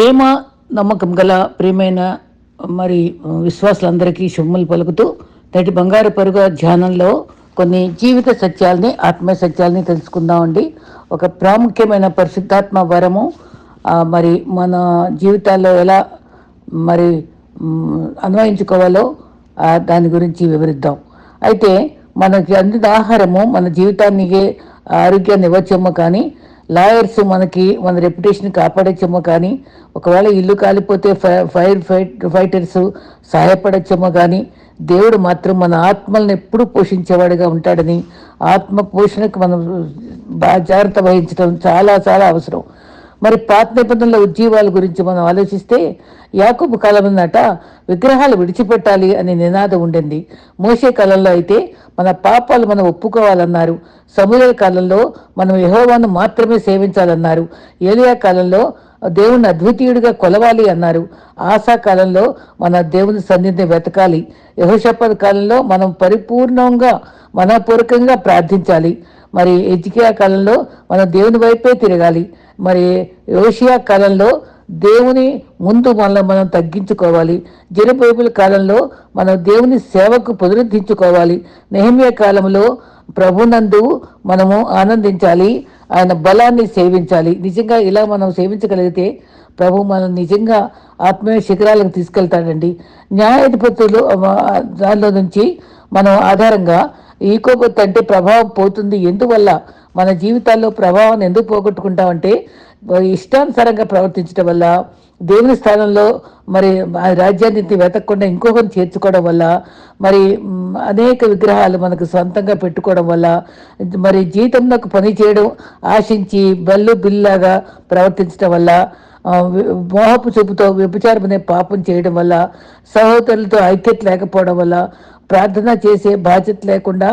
ప్రేమ నమ్మకం గల ప్రేమైన మరి విశ్వాసులందరికీ శుభములు పలుకుతూ నేటి బంగారు పరుగు ధ్యానంలో కొన్ని జీవిత సత్యాలని ఆత్మీయ సత్యాలని తెలుసుకుందామండి. ఒక ప్రాముఖ్యమైన పరిశుద్ధాత్మ వరము మరి మన జీవితాల్లో ఎలా మరి అన్వయించుకోవాలో దాని గురించి వివరిద్దాం. అయితే మనకి అందిన ఆహారము మన జీవితానికి ఆరోగ్యాన్ని ఇవ్వచ్చేమో కానీ లాయర్స్ మనకి మన రెప్యుటేషన్ కాపాడచ్చేమో కానీ ఒకవేళ ఇల్లు కాలిపోతే ఫై- ఫైర్ ఫైట్ ఫైటర్స్ సహాయపడచ్చేమో కానీ దేవుడు మాత్రం మన ఆత్మల్ని ఎప్పుడు పోషించేవాడిగా ఉంటాడని ఆత్మ పోషణకు మనం జాగ్రత్త వహించడం చాలా చాలా అవసరం. మరి పాత నిబంధనల ఉజ్జీవాల గురించి మనం ఆలోచిస్తే యాకూబు కాలం అన్నట విగ్రహాలు విడిచిపెట్టాలి అనే నినాదం ఉండింది. మోసే కాలంలో అయితే మన పాపాలు మనం ఒప్పుకోవాలన్నారు. సమూహ కాలంలో మనం యహోవాను మాత్రమే సేవించాలన్నారు. ఏలియా కాలంలో దేవుని అద్వితీయుడిగా కొలవాలి అన్నారు. ఆశా కాలంలో మన దేవుని సన్నిధిని వెతకాలి. యహోషపద కాలంలో మనం పరిపూర్ణంగా మనపూర్వకంగా ప్రార్థించాలి. మరి ఎజికియా కాలంలో మనం దేవుని వైపే తిరగాలి. మరి యోషియా కాలంలో దేవుని ముందు మనల్ని మనం తగ్గించుకోవాలి. జెరుబైబుల్ కాలంలో మనం దేవుని సేవకు పునరుద్ధించుకోవాలి నెహమ్య కాలంలో ప్రభునందు మనము ఆనందించాలి. ఆయన బలాన్ని సేవించాలి. నిజంగా ఇలా మనం సేవించగలిగితే ప్రభు మనం నిజంగా ఆత్మీయ శిఖరాలకు తీసుకెళ్తాడండి. న్యాయాధిపతులు దానిలో నుంచి మనం ఆధారంగా ఈకోబొత్తు అంటే ప్రభావం పోతుంది. ఎందువల్ల? మన జీవితాల్లో ప్రభావాన్ని ఎందుకు పోగొట్టుకుంటామంటే ఇష్టానుసారంగా ప్రవర్తించడం వల్ల దేవుని స్థానంలో మరి రాజ్యాన్ని వెతకకుండా ఇంకొకరిని చేర్చుకోవడం వల్ల మరి అనేక విగ్రహాలు మనకు సొంతంగా పెట్టుకోవడం వల్ల మరి జీతంలో పని చేయడం ఆశించి బల్లు బిల్లాగా ప్రవర్తించడం వల్ల మోహపు చూపుతో వ్యభిచారం అనే పాపం చేయడం వల్ల సహోదరులతో ఐక్యత లేకపోవడం వల్ల ప్రార్థన చేసే బాధ్యత లేకుండా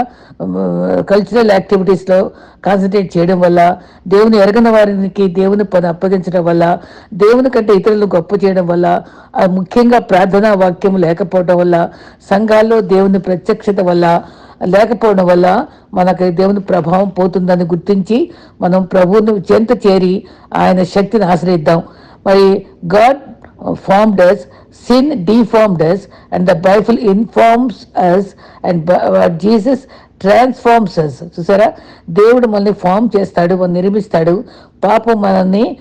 కల్చరల్ యాక్టివిటీస్లో కాన్సన్ట్రేట్ చేయడం వల్ల దేవుని ఎరగని వారికి దేవుని పని అప్పగించడం వల్ల దేవుని కంటే ఇతరులను గొప్ప చేయడం వల్ల ముఖ్యంగా ప్రార్థనా వాక్యం లేకపోవడం వల్ల సంఘాల్లో దేవుని ప్రత్యక్షత వల్ల లేకపోవడం వల్ల మనకి దేవుని ప్రభావం పోతుందని గుర్తించి మనం ప్రభువుని చెంత చేరి ఆయన శక్తిని ఆశ్రయిద్దాం. మరి God Uh, formed us, sin deformed us, and the Bible informs us, and uh, Jesus transforms చూసారా? దేవుడు మనల్ని ఫామ్ చేస్తాడు మనం నిర్మిస్తాడు. పాపం మనల్ని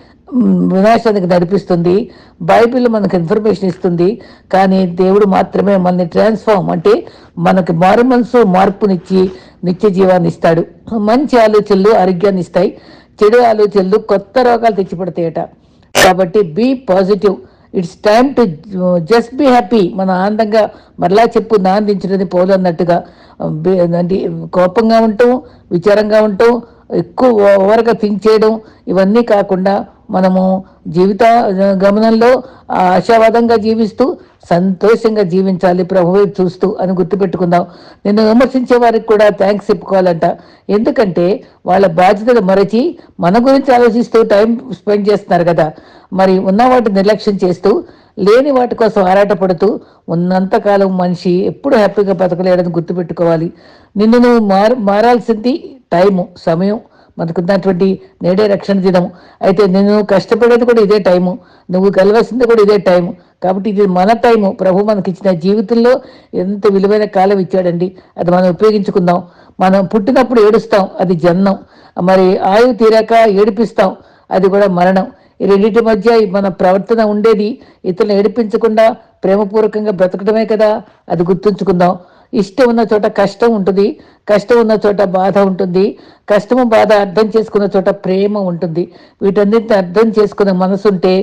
వినాశానికి నడిపిస్తుంది. బైబిల్ మనకు ఇన్ఫర్మేషన్ ఇస్తుంది. కానీ దేవుడు మాత్రమే మనల్ని ట్రాన్స్ఫార్మ్ అంటే మనకి మారు మనసు మార్పునిచ్చి నిత్య జీవాన్ని ఇస్తాడు. మంచి ఆలోచనలు ఆరోగ్యాన్ని ఇస్తాయి. చెడు ఆలోచనలు కొత్త రోగాలు తెచ్చిపెడతాయట. కాబట్టి be positive it's time to just be happy. మన ఆనందంగా మరలా చెప్పు ఆనందించడని పోలు అన్నట్టుగా. అంటే కోపంగా ఉండటం విచారంగా ఉండటం ఎక్కువ ఓవర్గా థింక్ చేయడం ఇవన్నీ కాకుండా మనము జీవిత గమనంలో ఆశావాదంగా జీవిస్తూ సంతోషంగా జీవించాలి. ప్రభువే చూస్తూ అని గుర్తుపెట్టుకుందాం. నిన్ను విమర్శించే వారికి కూడా థ్యాంక్స్ చెప్పుకోవాలంట. ఎందుకంటే వాళ్ళ బాధ్యతలు మరచి మన గురించి ఆలోచిస్తూ టైం స్పెండ్ చేస్తున్నారు కదా. మరి ఉన్న వాటి నిర్లక్ష్యం చేస్తూ లేని వాటి కోసం ఆరాటపడుతూ ఉన్నంతకాలం మనిషి ఎప్పుడు హ్యాపీగా బతకలేడని గుర్తుపెట్టుకోవాలి. నిన్ను నువ్వు మారాల్సింది టైము సమయం. మనకున్నటువంటి నేడే రక్షణ దినం. అయితే నేను కష్టపడేది కూడా ఇదే టైము. నువ్వు కలవాల్సింది కూడా ఇదే టైము. కాబట్టి ఇది మన టైము. ప్రభు మనకి ఇచ్చిన జీవితంలో ఎంత విలువైన కాలం ఇచ్చాడండి. అది మనం ఉపయోగించుకుందాం. మనం పుట్టినప్పుడు ఏడుస్తాం. అది జన్మం. మరి ఆయువు తీరాక ఏడిపిస్తాం. అది కూడా మరణం. ఈ రెండింటి మధ్య మన ప్రవర్తన ఉండేది. ఇతరులను ఏడిపించకుండా ప్రేమపూర్వకంగా బ్రతకడమే కదా. అది గుర్తుంచుకుందాం. ఇష్టం ఉన్న చోట కష్టం ఉంటుంది కష్టం ఉన్న చోట బాధ ఉంటుంది కష్టము బాధ అర్థం చేసుకున్న చోట ప్రేమ ఉంటుంది. వీటన్నిటిని అర్థం చేసుకునే మనసు ఉంటే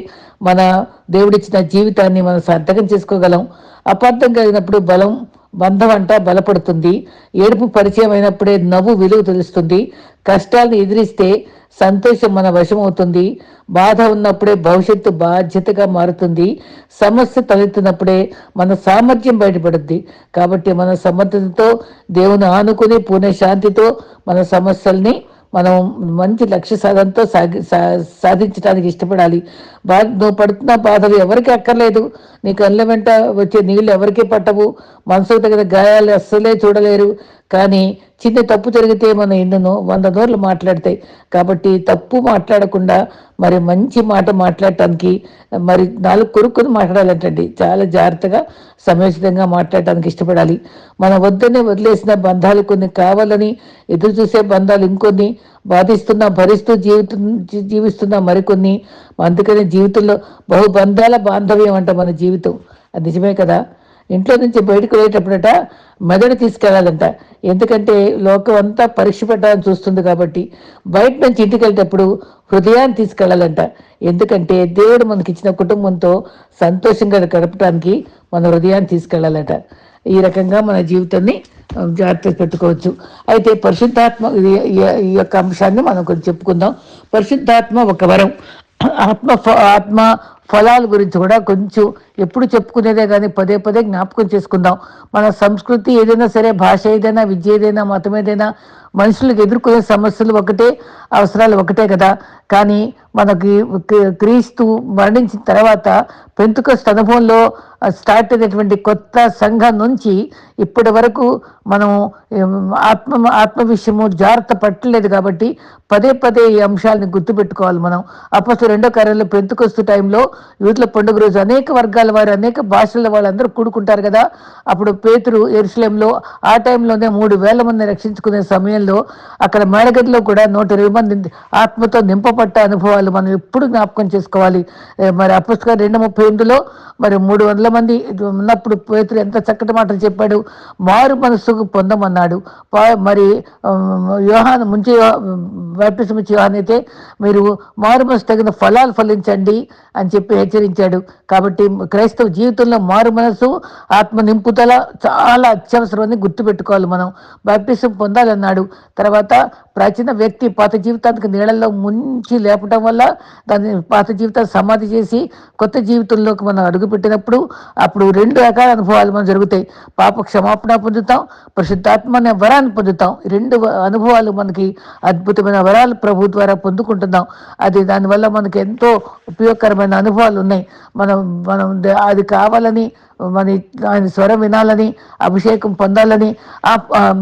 మన దేవుడిచ్చిన జీవితాన్ని మనం అర్థం చేసుకోగలం. అపార్థం కలిగినప్పుడు బలం బంధమంట బలపడుతుంది. ఏడుపు పరిచయం అయినప్పుడే నవ్వు విలువ తెలుస్తుంది. కష్టాలను ఎదిరిస్తే సంతోషం మన వశమవుతుంది. బాధ ఉన్నప్పుడే భవిష్యత్తు బాధ్యతగా మారుతుంది. సమస్య తలెత్తినప్పుడే మన సామర్థ్యం బయటపడుద్ది. కాబట్టి మన సమర్థతతో దేవుని ఆనుకుని పూర్ణ శాంతితో మన సమస్యల్ని మనం మంచి లక్ష్య సాధనతో సాగి సా- సాధించడానికి ఇష్టపడాలి. బా నువ్వు పడుతున్న బాధలు ఎవరికి అక్కర్లేదు. నీ కళ్ళ వెంట వచ్చే నీళ్ళు ఎవరికి పట్టవు. మనసుకు తగిన గాయాలు అస్సలే చూడలేరు. కానీ చిన్న తప్పు జరిగితే మన ఎన్నో వంద నోర్లు మాట్లాడతాయి. కాబట్టి తప్పు మాట్లాడకుండా మరి మంచి మాట మాట్లాడటానికి మరి నాలుగు కొరుక్కుని మాట్లాడాలంటండి. చాలా జాగ్రత్తగా సమయోచితంగా మాట్లాడటానికి ఇష్టపడాలి. మన వద్దనే వదిలేసిన బంధాలు కొన్ని కావాలని ఎదురు చూసే బంధాలు ఇంకొన్ని బాధిస్తున్న భరిస్తూ జీవితం జీ- జీవిస్తున్న మరికొన్ని. అందుకనే జీవితంలో బహుబంధాల బాంధవ్యం అంట మన జీవితం. అది నిజమే కదా? ఇంట్లో నుంచి బయటకు వెళ్ళేటప్పుడట మెదడు తీసుకెళ్ళాలంట ఎందుకంటే లోకం అంతా పరీక్ష పెట్టాలని చూస్తుంది కాబట్టి బయట నుంచి ఇంటికి వెళ్ళేటప్పుడు హృదయాన్ని తీసుకెళ్ళాలంట ఎందుకంటే దేవుడు మనకి ఇచ్చిన కుటుంబంతో సంతోషంగా గడపడానికి మన హృదయాన్ని తీసుకెళ్ళాలంట ఈ రకంగా మన జీవితాన్ని జాగ్రత్త పెట్టుకోవచ్చు. అయితే పరిశుద్ధాత్మ ఇది- ఈ- ఈ యొక్క అంశాన్ని మనం కొంచెం చెప్పుకుందాం. పరిశుద్ధాత్మ ఒక వరం. ఆత్మ ఫ- ఆత్మ ఫలాల గురించి కూడా కొంచెం ఎప్పుడు చెప్పుకునేదే కానీ పదే పదే జ్ఞాపకం చేసుకుందాం. మన సంస్కృతి ఏదైనా సరే భాష ఏదైనా విద్య ఏదైనా మతం ఏదైనా మనుషులకు ఎదుర్కొనే సమస్యలు ఒకటే అవసరాలు ఒకటే కదా. కానీ మనకి క్రీస్తు మరణించిన తర్వాత పెంతుక అనుభవంలో స్టార్ట్ అయినటువంటి కొత్త సంఘం నుంచి ఇప్పటి వరకు మనం ఆత్మ ఆత్మ విషయము జాగ్రత్త పట్టలేదు కాబట్టి పదే పదే ఈ అంశాలను గుర్తుపెట్టుకోవాలి మనం. అప్పట్లో రెండో కార్యంలో పెంతుకొస్తు టైంలో యూత్ల పండుగ రోజు అనేక వర్గాల వారు అనేక భాషల వాళ్ళందరూ కూడుకుంటారు కదా. అప్పుడు పేతురు ఎరుసలేంలో ఆ టైంలోనే మూడు వేల మంది రక్షించుకునే సమయంలో అక్కడ మేడగదిలో కూడా నూట ఇరవై మంది ఆత్మతో నింపబట్ట అనుభవాలు మనం ఎప్పుడు జ్ఞాపకం చేసుకోవాలి. మరి అపుస్తకం రెండు ముప్పై ఎనిమిదిలో మరి మూడు వందల మంది ఉన్నప్పుడు పేతులు ఎంత చక్కటి మాటలు చెప్పాడు. మారు మనస్సుకు పొందమన్నాడు. మరి వ్యూహాన్ ముంచే ముంచి బ్యాప్టిజం ఇచ్చే యోహాన్ అయితే మీరు మారు మనసు తగిన ఫలాలు ఫలించండి అని చెప్పి హెచ్చరించాడు. కాబట్టి క్రైస్తవ జీవితంలో మారు మనసు ఆత్మ నింపుదల చాలా అత్యవసరమని గుర్తుపెట్టుకోవాలి మనం. బ్యాప్టిజం పొందాలన్నాడు. తర్వాత ప్రాచీన వ్యక్తి పాత జీవితానికి నీళ్ళల్లో ముంచి లేపటం వల్ల దాన్ని పాత జీవితాన్ని సమాధి చేసి కొత్త జీవితంలోకి మనం అడుగు పెట్టినప్పుడు అప్పుడు రెండు రకాల అనుభవాలు మనం జరుగుతాయి. పాప క్షమాపణ పొందుతాం ప్రసిద్ధాత్మ అనే వరాన్ని పొందుతాం. రెండు అనుభవాలు మనకి అద్భుతమైన వరాలు ప్రభు ద్వారా పొందుకుంటున్నాం. అది దానివల్ల మనకి ఎంతో ఉపయోగకరమైన అనుభవాలు ఉన్నాయి. మనం మనం అది కావాలని మన ఆయన స్వరం వినాలని అభిషేకం పొందాలని ఆ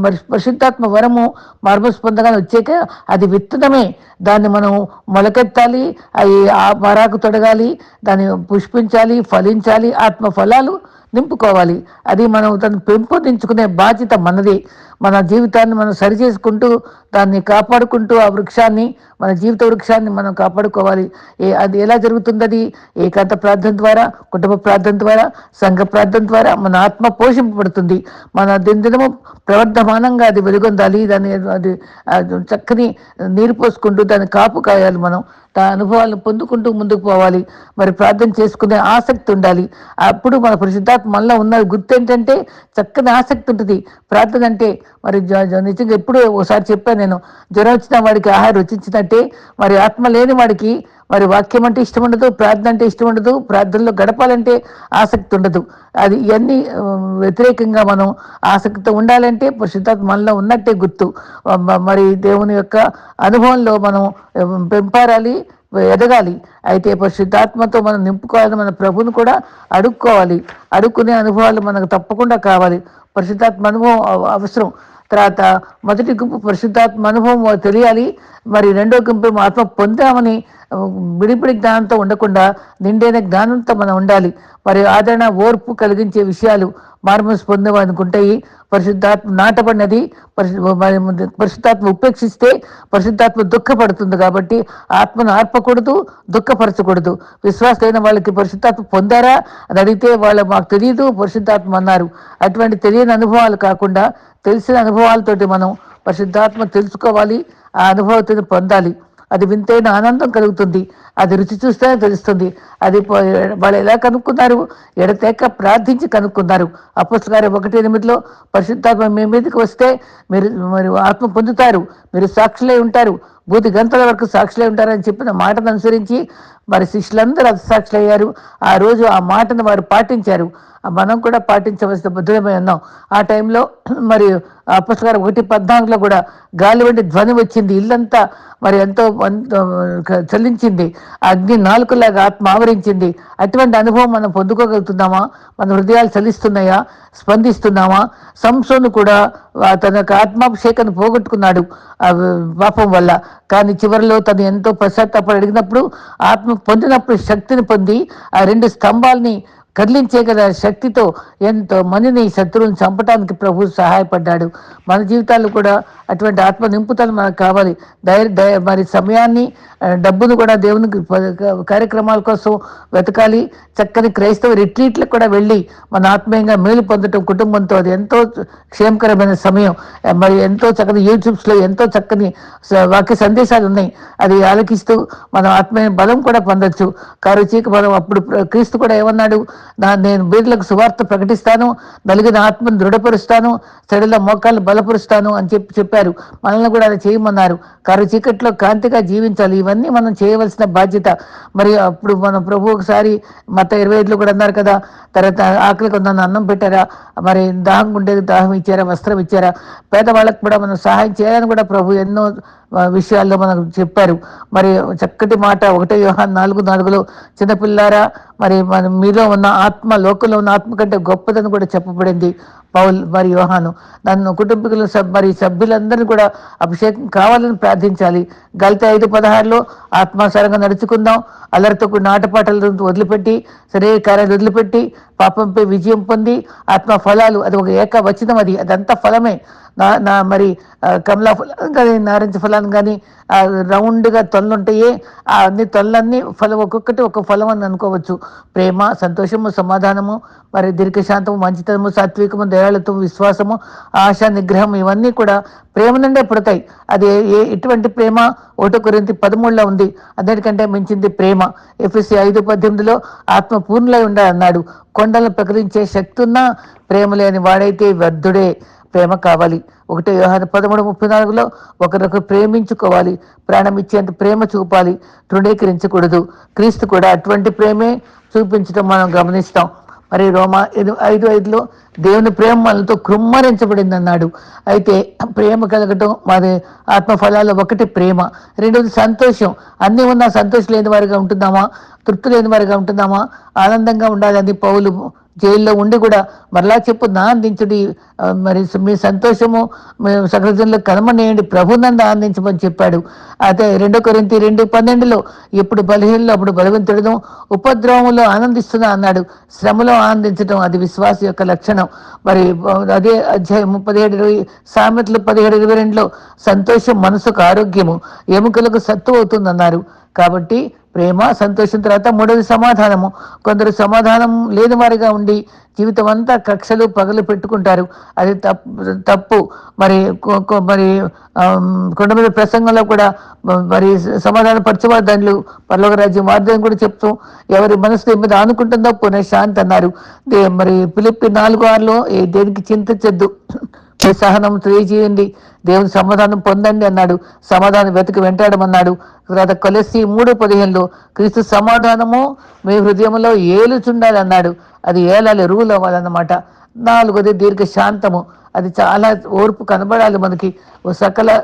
మరి పరిశుద్ధాత్మ వరము మార్మస్పందగానే వచ్చాక అది విత్తనమే. దాన్ని మనం మొలకెత్తాలి అవి ఆ వరాకు తొడగాలి దాన్ని పుష్పించాలి ఫలించాలి ఆత్మ ఫలాలు నింపుకోవాలి. అది మనం దాన్ని పెంపొందించుకునే బాధ్యత మనది. మన జీవితాన్ని మనం సరి చేసుకుంటూ దాన్ని కాపాడుకుంటూ ఆ వృక్షాన్ని మన జీవిత వృక్షాన్ని మనం కాపాడుకోవాలి. ఏ అది ఎలా జరుగుతుంది ఏకాంత ప్రార్థన ద్వారా కుటుంబ ప్రార్థన ద్వారా సంఘ ప్రార్థన ద్వారా మన ఆత్మ పోషింపబడుతుంది. మన దినదినము ప్రవర్ధమానంగా అది వెలుగొందాలి. దాన్ని అది చక్కని నీరు పోసుకుంటూ దాన్ని కాపు కాయాలి మనం. ఆ అనుభవాలను పొందుకుంటూ ముందుకు పోవాలి. మరి ప్రార్థన చేసుకునే ఆసక్తి ఉండాలి. అప్పుడు మన పరిశుద్ధాత్మ మనలో ఉన్న గుర్తు ఏంటంటే చక్కని ఆసక్తి ఉంటుంది. ప్రార్థన అంటే మరి జ- నిజంగా ఎప్పుడు ఒకసారి చెప్పాను నేను జ్వరం వచ్చిన వాడికి ఆహారం రుచించినట్టే మరి ఆత్మ లేని వాడికి మరి వాక్యం అంటే ఇష్టం ఉండదు ప్రార్థన అంటే ఇష్టం ఉండదు ప్రార్థనలో గడపాలంటే ఆసక్తి ఉండదు. అది ఇవన్నీ వ్యతిరేకంగా మనం ఆసక్తితో ఉండాలంటే పరిశుద్ధాత్మ మనలో ఉన్నట్టే గుర్తు. మరి దేవుని యొక్క అనుభవంలో మనం పెంపారాలి ఎదగాలి. అయితే పరిశుద్ధాత్మతో మనం నింపుకోవాలని మన ప్రభుని కూడా అడుక్కోవాలి. అడుక్కునే అనుభవాలు మనకు తప్పకుండా కావాలి. పరిశుద్ధాత్మ అనుభవం అవసరం. తర్వాత మొదటి గుంపు పరిశుద్ధాత్మ అనుభవం తెలియాలి. మరి రెండో గుంపు ఆత్మ పొందామని విడిపిడి జ్ఞానంతో ఉండకుండా నిండైన జ్ఞానంతో మనం ఉండాలి. మరి ఆదరణ ఓర్పు కలిగించే విషయాలు మార్మస్ పొందమనుకుంటాయి పరిశుద్ధాత్మ నాటబడినది. పరిశు- మరి పరిశుద్ధాత్మ ఉపేక్షిస్తే పరిశుద్ధాత్మ దుఃఖపడుతుంది కాబట్టి ఆత్మను ఆర్పకూడదు దుఃఖపరచకూడదు. విశ్వాసమైన వాళ్ళకి పరిశుద్ధాత్మ పొందారా? అని అడిగితే వాళ్ళు మాకు తెలియదు పరిశుద్ధాత్మ అన్నారు. అటువంటి తెలియని అనుభవాలు కాకుండా తెలిసిన అనుభవాలతోటి మనం పరిశుద్ధాత్మ తెలుసుకోవాలి ఆ అనుభవతిని పొందాలి. అది వింతైన ఆనందం కలుగుతుంది. అది రుచి చూస్తేనే తెలుస్తుంది. అది వాళ్ళు ఎలా కనుక్కున్నారు? ఎడతెక్క ప్రార్థించి కనుక్కున్నారు. అపుస్తకారు ఒకటి ఎనిమిదిలో పరిశుద్ధాత్మ మీ మీదకి వస్తే మీరు మరి ఆత్మ పొందుతారు. మీరు సాక్షులై ఉంటారు. బూతి గంటల వరకు సాక్షులై ఉంటారని చెప్పిన మాటను అనుసరించి మరి శిష్యులందరూ అది సాక్షులయ్యారు. ఆ రోజు ఆ మాటను వారు పాటించారు. మనం కూడా పాటించవలసిన బుద్ధులమై ఉన్నాం ఆ టైంలో మరి పుస్తకాలు ఒకటి పద్నాలుగులో కూడా గాలి వంటి ధ్వని వచ్చింది. ఇల్లంతా మరి ఎంతో ఎంతో చలించింది. అగ్ని నాలుకలాగా ఆత్మ ఆవరించింది. అటువంటి అనుభవం మనం పొందుకోగలుగుతున్నామా? మన హృదయాలు చలిస్తున్నాయా? స్పందిస్తున్నామా? సంసోను కూడా తన యొక్క ఆత్మాభిషేకాన్ని పోగొట్టుకున్నాడు. ఆ పాపం వల్ల. కానీ చివరిలో తను ఎంతో పశ్చాత్తాపడి అడిగినప్పుడు ఆత్మ పొందినప్పుడు శక్తిని పొంది ఆ రెండు స్తంభాల్ని కదిలించే గల శక్తితో ఎంతో మందిని శత్రువుని చంపడానికి ప్రభు సహాయపడ్డాడు. మన జీవితాలు కూడా అటువంటి ఆత్మ నింపుతలు మనకు కావాలి. ధైర్య మరి సమయాన్ని డబ్బును కూడా దేవునికి కార్యక్రమాల కోసం వెతకాలి. చక్కని క్రైస్తవ రిట్రీట్లకు కూడా వెళ్ళి మన ఆత్మీయంగా మేలు పొందటం కుటుంబంతో అది ఎంతో క్షేమకరమైన సమయం. మరి ఎంతో చక్కని యూట్యూబ్స్లో ఎంతో చక్కని వాక్య సందేశాలు ఉన్నాయి. అది ఆలకిస్తూ మనం ఆత్మీయ బలం కూడా పొందొచ్చు. కారు చీక బలం అప్పుడు ప్ర- క్రీస్తు కూడా ఏమన్నాడు? నా నేను బీర్లకు సువార్త ప్రకటిస్తాను నలిగిన ఆత్మను దృఢపరుస్తాను చెడుల మోకాళ్ళు బలపరుస్తాను అని చెప్పి చెప్పారు. మనల్ని కూడా అది చేయమన్నారు. కారు చీకట్లో కాంతిగా జీవించాలి. ఇవన్నీ మనం చేయవలసిన బాధ్యత. మరి అప్పుడు మన ప్రభు ఒకసారి మత ఇరవై ఐదులో కూడా అన్నారు కదా తర్వాత ఆకలికి నన్ను అన్నం పెట్టారా? మరి దాహం ఉండేది దాహం ఇచ్చారా? వస్త్రం ఇచ్చారా? పేదవాళ్ళకు కూడా మనం సహాయం చేయాలని కూడా ప్రభు ఎన్నో విషయాల్లో మనకు చెప్పారు. మరి చక్కటి మాట ఒకటే వ్యూహాన్ నాలుగు నాలుగులో చిన్నపిల్లారా మరి మన మీలో ఉన్న ఆత్మ లోకంలో ఉన్న ఆత్మ కంటే గొప్పదని కూడా చెప్పబడింది పౌల్ మరి యోహాను. నన్ను కుటుంబీకులు సబ్ మరి సభ్యులందరినీ కూడా అభిషేకం కావాలని ప్రార్థించాలి. గలిత ఐదు పదహారులో ఆత్మానుసారంగా నడుచుకుందాం. అల్లరితో నాటపాటలు వదిలిపెట్టి సరే కార్యాలు వదిలిపెట్టి పాపంపై విజయం పొంది ఆత్మ ఫలాలు అది ఒక ఏక వచనం అది. అదంతా ఫలమే. నా నా మరి కమలా ఫలం కానీ నారింజ ఫలాన్ని కానీ రౌండ్గా తొలలు ఆ అన్ని తొలన్నీ ఫలం ఒక్కొక్కటి ఒక ఫలం అని అనుకోవచ్చు. ప్రేమ సంతోషము సమాధానము మరి దీర్ఘశాంతము మంచితనము సాత్వికము దయాళత్వము విశ్వాసము ఆశ నిగ్రహం ఇవన్నీ కూడా ప్రేమ నుండే పుడతాయి. అది ఏ- ఎటువంటి ప్రేమ ఒకటో కొరింతి పదమూడులో ఉంది. అన్నిటికంటే మించింది ప్రేమ. ఎఫ్ఎస్సి ఐదు పద్దెనిమిదిలో ఆత్మ పూర్ణులై ఉండాలన్నాడు. కొండలను ప్రకటించే శక్తి ఉన్నా ప్రేమ లేని వాడైతే వ్యర్థుడే. ప్రేమ కావాలి. ఒకటే వ్యవహారం పదమూడు ముప్పై నాలుగులో ఒకరొకరు ప్రేమించుకోవాలి. ప్రాణం ఇచ్చేంత ప్రేమ చూపాలి. తృణీకరించకూడదు. క్రీస్తు కూడా అటువంటి ప్రేమే చూపించడం మనం గమనిస్తాం. మరి రోమా ఐదు ఐదులో దేవుని ప్రేమ మనతో కృమ్మరించబడింది అన్నాడు. అయితే ప్రేమ కలగటం మరి ఆత్మఫలాలు ఒకటి ప్రేమ. రెండవది సంతోషం. అన్నీ ఉన్నా సంతోషం లేని వారిగా ఉంటుందామా తృప్తి లేని వారిగా ఉంటుందామా ఆనందంగా ఉండాలని పౌలు జైల్లో ఉండి కూడా మరలా చెప్పు నా అందించుడి మరి మీ సంతోషము మీ సకలజనులు ప్రభు ప్రభునందు ఆనందించమని చెప్పాడు. అయితే రెండో కొరింత రెండు పన్నెండులో ఎప్పుడు బలహీనలో అప్పుడు బలవంతుడను ఉపద్రవంలో ఆనందిస్తున్నా అన్నాడు. శ్రమలో ఆనందించడం అది విశ్వాస యొక్క లక్షణం. మరి అదే అధ్యాయం పదిహేడు ఇరవై సామెతలు పదిహేడు ఇరవై రెండులో సంతోషం మనసుకు ఆరోగ్యము ఎముకలకు సత్తు అవుతుందన్నారు. కాబట్టి ప్రేమ సంతోషం తర్వాత మూడవది సమాధానము. కొందరు సమాధానం లేని వారిగా ఉండి జీవితం అంతా కక్షలు పగలు పెట్టుకుంటారు. అది తప్పు తప్పు. మరి కొ- మరి కొండ మీద ప్రసంగంలో కూడా మరి సమాధాన పరచవాదాన్లు పర్లోక రాజ్యం వార్దని కూడా చెప్తూ ఎవరి మనసు దేని మీద ఆనుకుంటుందో పునఃశాంతి అన్నారు. దే- మరి పిలిపి నాలుగు ఆరులో దేనికి చింతించద్దు. మీ సహనం తెలియజేయండి దేవుని సమాధానం పొందండి అన్నాడు. సమాధానం వెతికి వెంటాడమన్నాడు. తర్వాత కొలసి మూడు పదిహేనులో క్రీస్తు సమాధానము మీ హృదయంలో ఏలుచుండాలి అన్నాడు. అది ఏలాలి రూల్ అవ్వాలన్నమాట. నాలుగోది దీర్ఘ శాంతము అది చాలా ఓర్పు కనబడాలి మనకి. సకల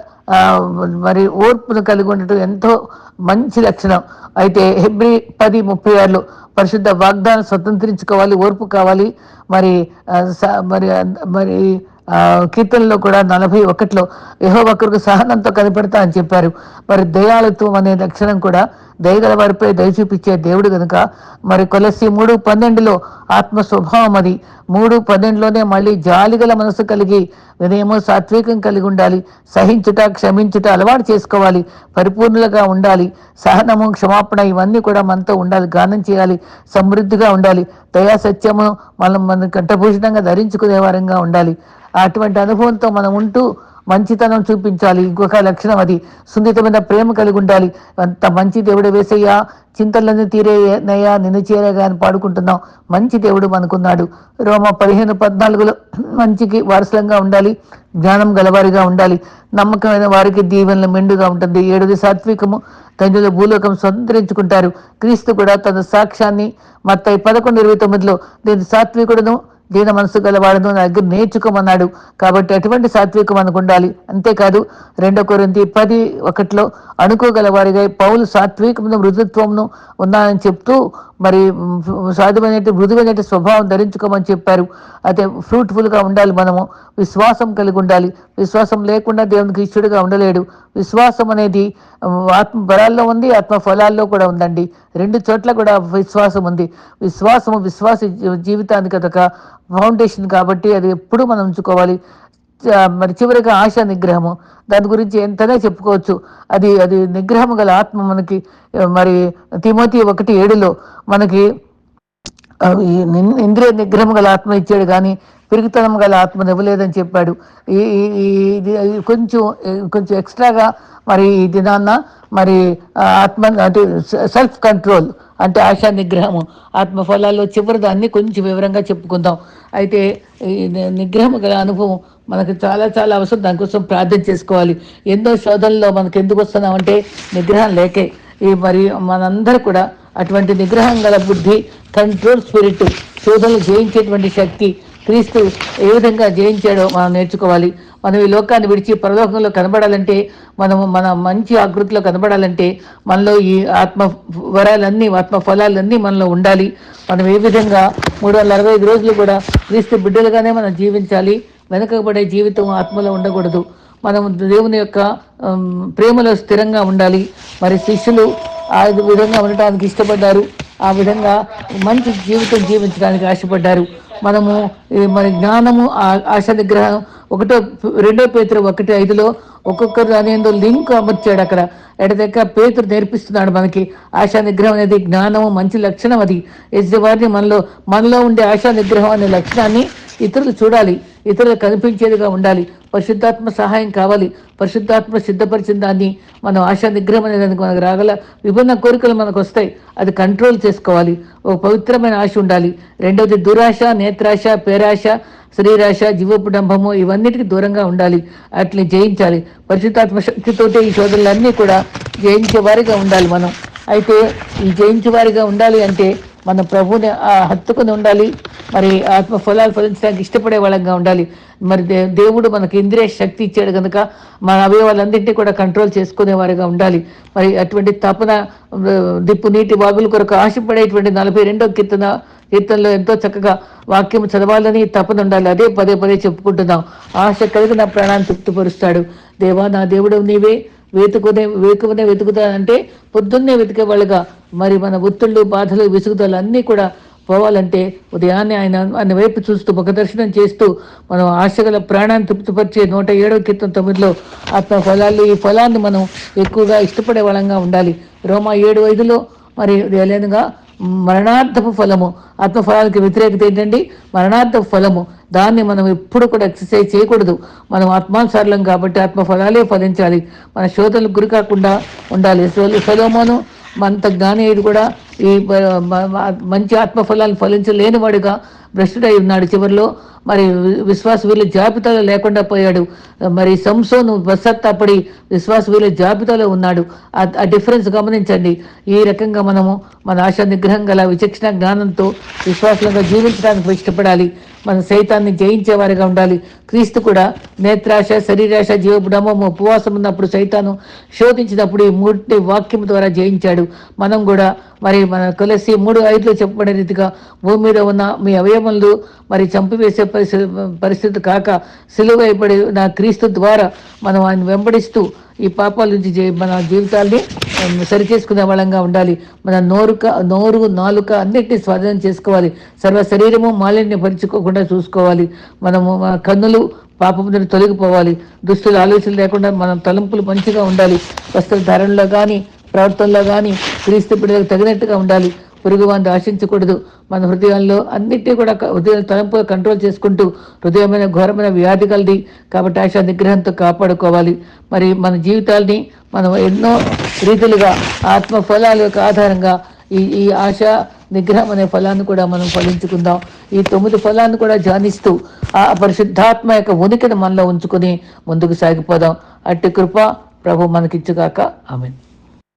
మరి ఓర్పును కలిగి ఉండటం ఎంతో మంచి లక్షణం. అయితే హెబ్రి పది ముప్పై ఆరులో పరిశుద్ధ వాగ్దానం స్వతంత్రించుకోవాలి ఓర్పు కావాలి. మరి స- మరి మరి కీర్తనలో కూడా నలభై ఒకటిలో యహో ఒకరికి సహనంతో కనిపెడతా అని చెప్పారు. మరి దయాళత్వం అనే లక్షణం కూడా దయగల వారిపై దయ చూపించే దేవుడు కనుక మరి కొలసి మూడు పన్నెండులో ఆత్మ స్వభావం అది. మూడు పన్నెండులోనే మళ్ళీ జాలిగల మనసు కలిగి వినయము సాత్వికం కలిగి ఉండాలి. సహించుట క్షమించుట అలవాటు చేసుకోవాలి. పరిపూర్ణులుగా ఉండాలి. సహనము క్షమాపణ ఇవన్నీ కూడా మనతో ఉండాలి. గానం చేయాలి. సమృద్ధిగా ఉండాలి. దయా సత్యము మనం మన కంఠభూషణంగా ధరించుకునే వారంగా ఉండాలి. అటువంటి అనుభవంతో మనం ఉంటూ మంచితనం చూపించాలి. ఇంకొక లక్షణం అది. సున్నితమైన ప్రేమ కలిగి ఉండాలి. అంత మంచి దేవుడు వేసయ్యా చింతలన్నీ తీరేనయ్యా నిన్ను చేరగా అని పాడుకుంటున్నాం. మంచి దేవుడు మనకున్నాడు. రోమ పదిహేను పద్నాలుగులో మంచికి వారసంగా ఉండాలి. జ్ఞానం గలవారిగా ఉండాలి. నమ్మకమైన వారికి దీవెనలు మెండుగా ఉంటుంది. ఏడుది సాత్వికము. తండ్రుల భూలోకం స్వతంత్రించుకుంటారు. క్రీస్తు కూడా తన సాక్ష్యాన్ని మత్తయి పదకొండు ఇరవై తొమ్మిదిలో నేను సాత్వికుడును దీన మనసు గలవాడును నా దగ్గర నేర్చుకోమన్నాడు. కాబట్టి అటువంటి సాత్వికం అనుకుండాలి ఉండాలి. అంతేకాదు రెండో కొరింతి పది ఒకటిలో అనుకోగలవారిగా పౌలు సాత్వికమును మృదుత్వమును ఉన్నానని చెప్తూ మరి మ్, సాధువైన స్వభావం ధరించుకోమని చెప్పారు. అయితే ఫ్రూట్ఫుల్గా ఉండాలి మనము. విశ్వాసం కలిగి ఉండాలి. విశ్వాసం లేకుండా దేవునికి ఇష్టడుగా ఉండలేడు. విశ్వాసం అనేది ఆత్మ బలాల్లో ఉంది ఆత్మ ఫలాల్లో కూడా ఉందండి. రెండు చోట్ల కూడా విశ్వాసం ఉంది. విశ్వాసము విశ్వాస జీవితానికి అదొక ఫౌండేషన్ కాబట్టి అది ఎప్పుడూ మనం ఉంచుకోవాలి. మరి చివరిగా ఆశ నిగ్రహము. దాని గురించి ఎంతనే చెప్పుకోవచ్చు. అది అది నిగ్రహం గల ఆత్మ మనకి మరి తిమోతి ఒకటి ఏడులో మనకి ఇంద్రియ నిగ్రహం గల ఆత్మ ఇచ్చాడు కానీ పిరిగితనం గల ఆత్మను ఇవ్వలేదని చెప్పాడు. ఈ ఇది కొంచెం కొంచెం ఎక్స్ట్రాగా మరి ఈ దినాన్న మరి ఆత్మ అంటే సెల్ఫ్ కంట్రోల్ అంటే ఆశా నిగ్రహము ఆత్మఫలాల్లో చివరి దాన్ని కొంచెం వివరంగా చెప్పుకుందాం. అయితే ఈ నిగ్రహం గల అనుభవం మనకు చాలా చాలా అవసరం. దానికోసం ప్రార్థన చేసుకోవాలి. ఎన్నో శోధనలో మనకు ఎందుకు వస్తున్నామంటే నిగ్రహం లేకే. ఈ మరి మనందరూ కూడా అటువంటి నిగ్రహం గల బుద్ధి కంట్రోల్ స్పిరిట్ శోధనలు జయించేటువంటి శక్తి క్రీస్తు ఏ విధంగా జయించాడో మనం నేర్చుకోవాలి. మనం ఈ లోకాన్ని విడిచి పరలోకంలో కనబడాలంటే మనము మన మంచి ఆకృతిలో కనబడాలంటే మనలో ఈ ఆత్మ వరాలన్నీ ఆత్మ ఫలాలన్నీ మనలో ఉండాలి. మనం ఏ విధంగా మూడు వందల అరవై ఐదు రోజులు కూడా క్రీస్తు బిడ్డలుగానే మనం జీవించాలి. వెనకబడే జీవితం ఆత్మలో ఉండకూడదు. మనం దేవుని యొక్క ప్రేమలో స్థిరంగా ఉండాలి. మరి శిష్యులు ఆ విధంగా ఉండటానికి ఇష్టపడ్డారు. ఆ విధంగా మంచి జీవితం జీవించడానికి ఆశపడ్డారు. మనము మన మరి జ్ఞానము ఆశ నిగ్రహం ఒకటో రెండో పేతురు ఒకటి ఐదులో ఒక్కొక్కరు అనేందు లింక్ అమర్చాడు అక్కడ. ఎడదక్క పేతురు నేర్పిస్తున్నాడు మనకి. ఆశా నిగ్రహం అనేది జ్ఞానము మంచి లక్షణం అది. ఎదుటివారిని మనలో మనలో ఉండే ఆశా నిగ్రహం అనే లక్షణాన్ని ఇతరులు చూడాలి. ఇతరులు కనిపించేదిగా ఉండాలి. పరిశుద్ధాత్మ సహాయం కావాలి. పరిశుద్ధాత్మ సిద్ధపరిచిన దాన్ని మనం ఆశా నిగ్రహం అనే దానికి మనకు రాగల విభిన్న కోరికలు మనకు వస్తాయి. అది కంట్రోల్ చేసుకోవాలి. ఒక పవిత్రమైన ఆశ ఉండాలి. రెండవది దురాశ నేత్రాశ పేరాశ శరీరాశ జీవపుడంభము ఇవన్నిటికీ దూరంగా ఉండాలి. అట్లా జయించాలి. పరిశుద్ధాత్మ శక్తితోటే ఈ శోధనలన్నీ కూడా జయించే వారిగా ఉండాలి మనం. అయితే ఈ జయించే వారిగా ఉండాలి అంటే మన ప్రభుని ఆ హత్తుకుని ఉండాలి. మరి ఆత్మ ఫలాలు ఫలించడానికి ఇష్టపడే వాళ్ళంగా ఉండాలి. మరి దే దేవుడు మనకి ఇంద్రియ శక్తి ఇచ్చాడు కనుక మన అవయవాలన్నింటినీ కూడా కంట్రోల్ చేసుకునేవారుగా ఉండాలి. మరి అటువంటి తపన దిప్పు నీటి బాబుల కొరకు ఆశపడేటువంటి నలభై రెండో కీర్తన కీర్తనలో ఎంతో చక్కగా వాక్యం చదవాలని తపన ఉండాలి. అదే పదే పదే చెప్పుకుంటున్నాం. ఆశ కలిగి నా ప్రాణాన్ని తృప్తిపరుస్తాడు. దేవా నా దేవుడు నీవే వెతుకునే వేకునే వెతుకుతానంటే పొద్దున్నే వెతికే వాళ్ళుగా మరి మన ఒత్తిళ్ళు బాధలు విసుగుదలు అన్నీ కూడా పోవాలంటే ఉదయాన్నే ఆయన ఆయన వైపు చూస్తూ ముఖదర్శనం చేస్తూ మనం ఆశగల ప్రాణాన్ని తృప్తిపరిచే నూట ఏడవ కీర్తన తొమ్మిదిలో ఆత్మ ఫలాలు ఈ ఫలాన్ని మనం ఎక్కువగా ఇష్టపడే వాళ్ళంగా ఉండాలి. రోమా ఏడు ఐదులో మరి లేనుగా మరణార్థపు ఫలము ఆత్మఫలానికి వ్యతిరేకత ఏంటండి? మరణార్థపు ఫలము. దాన్ని మనం ఎప్పుడు కూడా ఎక్సర్సైజ్ చేయకూడదు. మనం ఆత్మానుసారులం కాబట్టి ఆత్మ ఫలాలే ఫలించాలి. మన శోధనలకు గురి కాకుండా ఉండాలి. సొల- సొలొమోను అంత జ్ఞానేయుడు కూడా ఈ మంచి ఆత్మ ఫలాలను ఫలించలేని వాడుగా భ్రష్టుడై ఉన్నాడు చివరిలో. మరి విశ్వాస వీళ్ళ జాబితాలో లేకుండా పోయాడు. మరి సంసోను పశ్చాత్తాపడి విశ్వాస వీళ్ళ జాబితాలో ఉన్నాడు. ఆ- డిఫరెన్స్ గమనించండి. ఈ రకంగా మనము మన ఆశా నిగ్రహం గల విచక్షణ జ్ఞానంతో విశ్వాసంగా జీవించడానికి ఇష్టపడాలి. మన సైతాన్ని జయించేవారిగా ఉండాలి. క్రీస్తు కూడా నేత్రాశ శరీరాశ జీవపుడమము ఉపవాసం ఉన్నప్పుడు సైతాను శోధించినప్పుడు ఈ మూటి వాక్యం ద్వారా జయించాడు. మనం కూడా మరి మన తులసి మూడు ఐదులో చెప్పబడే రీతిగా భూమి మీద ఉన్న మీ అవయవ అవయవములు మరి చంపివేసే పరిస్థితి పరిస్థితి కాక సిలువైపడి నా క్రీస్తు ద్వారా మనం ఆయన వెంబడిస్తూ ఈ పాపాల నుంచి మన జీవితాల్ని సరిచేసుకునే వాళ్ళంగా ఉండాలి. మన నోరుక నోరు నాలుక అన్నిటిని స్వాధీనం చేసుకోవాలి. సర్వ శరీరము మాలిన్య పరుచుకోకుండా చూసుకోవాలి. మనము కన్నులు పాపం నుండి తొలగిపోవాలి. దుస్తుల ఆలోచనలు లేకుండా మనం తలంపులు మంచిగా ఉండాలి. వస్త్రధారణలో కానీ ప్రవర్తనలో కానీ క్రీస్తు బిడ్డలకు తగినట్టుగా ఉండాలి. పురుగు ఆశించకూడదు. మన హృదయాల్లో అన్నిటినీ కూడా హృదయం హృదయ తలంపు కంట్రోల్ చేసుకుంటూ హృదయమైన ఘోరమైన వ్యాధి కలిది కాబట్టి ఆశ నిగ్రహంతో కాపాడుకోవాలి. మరి మన జీవితాల్ని మనం ఎన్నో రీతులుగా ఆత్మ ఫలాల యొక్క ఆధారంగా ఈ ఈ ఆశ నిగ్రహం అనే ఫలాన్ని కూడా మనం ఫలించుకుందాం. ఈ తొమ్మిది ఫలాన్ని కూడా ధ్యానిస్తూ ఆ పరిశుద్ధాత్మ యొక్క ఉనికిని మనలో ఉంచుకొని ముందుకు సాగిపోదాం. అట్టి కృప ప్రభు మనకిచ్చుగాక. ఆమెను.